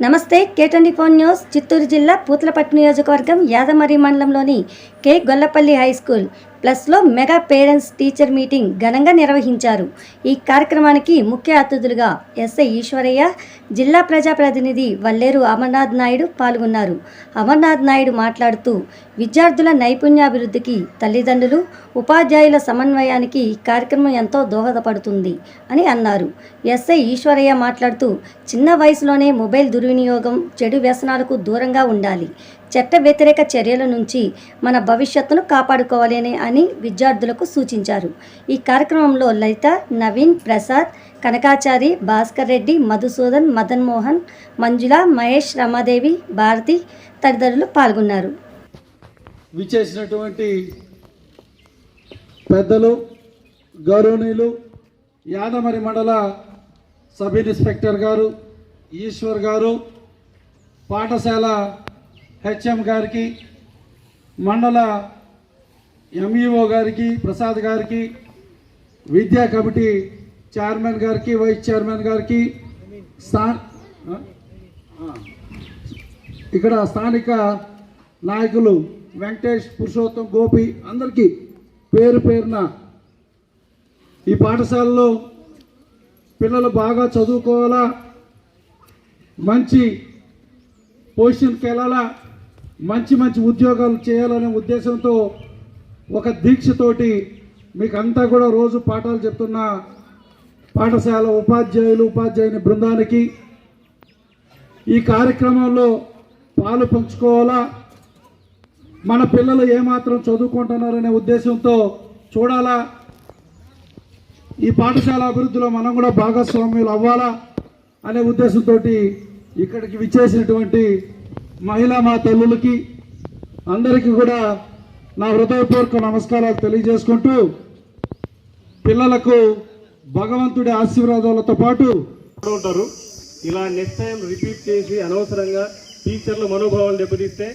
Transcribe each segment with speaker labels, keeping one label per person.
Speaker 1: నమస్తే కేటండి phone news. Chittoor జిల్లా పూతలపట్టు నియోజకవర్గం యాదమరి మండలంలోని కే గొల్లపల్లి హై స్కూల్ ప్లస్లో మెగా పేరెంట్స్ టీచర్ మీటింగ్ ఘనంగా నిర్వహించారు. ఈ కార్యక్రమానికి ముఖ్య అతిథులుగా ఎస్ఐ ఈశ్వరయ్య జిల్లా ప్రజాప్రతినిధి వల్లేరు అమర్నాథ్ నాయుడు పాల్గొన్నారు. అమర్నాథ్ నాయుడు మాట్లాడుతూ విద్యార్థుల నైపుణ్యాభివృద్ధికి తల్లిదండ్రులు ఉపాధ్యాయుల సమన్వయానికి ఈ కార్యక్రమం ఎంతో దోహదపడుతుంది అని అన్నారు. ఎస్ఐ ఈశ్వరయ్య మాట్లాడుతూ చిన్న వయసులోనే మొబైల్ దుర్వినియోగం చెడు వ్యసనాలకు దూరంగా ఉండాలి. చట్ట వ్యతిరేక చర్యల నుంచి మన భవిష్యత్తును కాపాడుకోవాలి అని అని విద్యార్థులకు సూచించారు. ఈ కార్యక్రమంలో లలిత నవీన్ ప్రసాద్ కనకాచారి భాస్కర్ రెడ్డి మధుసూదన్ మదన్ మోహన్ మంజుల మహేష్ రమాదేవి భారతి తదితరులు పాల్గొన్నారు.
Speaker 2: విచ్చేసినటువంటి పెద్దలు గౌరవనీయులు యాదమరి మండల సబ్ ఇన్స్పెక్టర్ గారు ఈశ్వర్ గారు పాఠశాల హెచ్ఎం గారికి మండల ఎంఈఓ గారికి ప్రసాద్ గారికి విద్యా కమిటీ చైర్మన్ గారికి వైస్ చైర్మన్ గారికి స్థా ఇక్కడ స్థానిక నాయకులు వెంకటేష్ పురుషోత్తం గోపి అందరికీ పేరు పేరున ఈ పాఠశాలలో పిల్లలు బాగా చదువుకోవాలా మంచి పొజిషన్కి వెళ్ళాలా మంచి మంచి ఉద్యోగాలు చేయాలనే ఉద్దేశంతో ఒక దీక్షతోటి మీకు అంతా కూడా రోజు పాఠాలు చెప్తున్న పాఠశాల ఉపాధ్యాయులు ఉపాధ్యాయుని బృందానికి ఈ కార్యక్రమంలో పాలు పంచుకోవాలా? మన పిల్లలు ఏమాత్రం చదువుకుంటున్నారనే ఉద్దేశంతో చూడాలా? ఈ పాఠశాల అభివృద్ధిలో మనం కూడా భాగస్వామ్యులు అవ్వాలా? అనే ఉద్దేశంతో ఇక్కడికి విచ్చేసినటువంటి మహిళా మా తల్లులకి అందరికీ కూడా నా హృదయపూర్వక నమస్కారాలు తెలియజేసుకుంటూ పిల్లలకు భగవంతుడి ఆశీర్వాదాలతో పాటు
Speaker 3: ఉంటారు? ఇలా నెక్స్ట్ టైం రిపీట్ చేసి అనవసరంగా టీచర్ల మనోభావాలు దెబ్బతీస్తే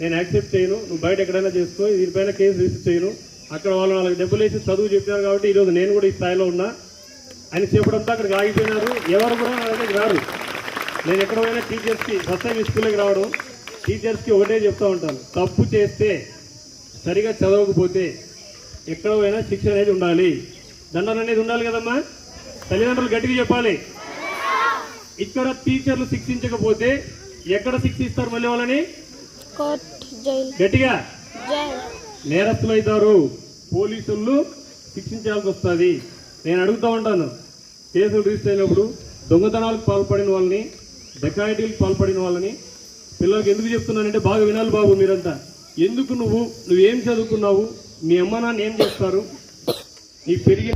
Speaker 3: నేను యాక్సెప్ట్ చేయను. నువ్వు బయట ఎక్కడైనా చేసుకో దీనిపైన కేసు రిజిస్టర్ చేయను. అక్కడ వాళ్ళు వాళ్ళకి డబ్బులు వేసి చదువు చెప్పారు కాబట్టి ఈరోజు నేను కూడా ఈ స్థాయిలో ఉన్నా. అని చెప్పడంతో అక్కడికి ఆగిపోయినారు. ఎవరు కూడా నా దగ్గరికి రారు. నేను ఎక్కడ పోయినా టీచర్స్కి ఫస్ట్ టైం స్కూల్కి రావడం టీచర్స్కి ఒకటే చెప్తా ఉంటాను. తప్పు చేస్తే సరిగా చదవకపోతే ఎక్కడ పోయినా శిక్ష అనేది ఉండాలి. దండన అనేది ఉండాలి కదమ్మా? తల్లిదండ్రులు గట్టిగా చెప్పాలి. ఇక్కడ టీచర్లు శిక్షించకపోతే ఎక్కడ శిక్షిస్తారు మళ్ళీ వాళ్ళని? గట్టిగా? నేరస్తులు అవుతారు. పోలీసులు శిక్షించాల్సి వస్తుంది. నేను అడుగుతా ఉంటాను. కేసులు రిజిస్టర్ అయినప్పుడు దొంగతనాలకు పాల్పడిన వాళ్ళని డెకాయిటీలకు పాల్పడిన వాళ్ళని పిల్లలకి ఎందుకు చెప్తున్నానంటే బాగా వినాలి బాబు మీరంతా. ఎందుకు నువ్వు నువ్వేం చదువుకున్నావు? మీ అమ్మ నాన్న ఏం చేస్తారు? నీకు పెరిగిన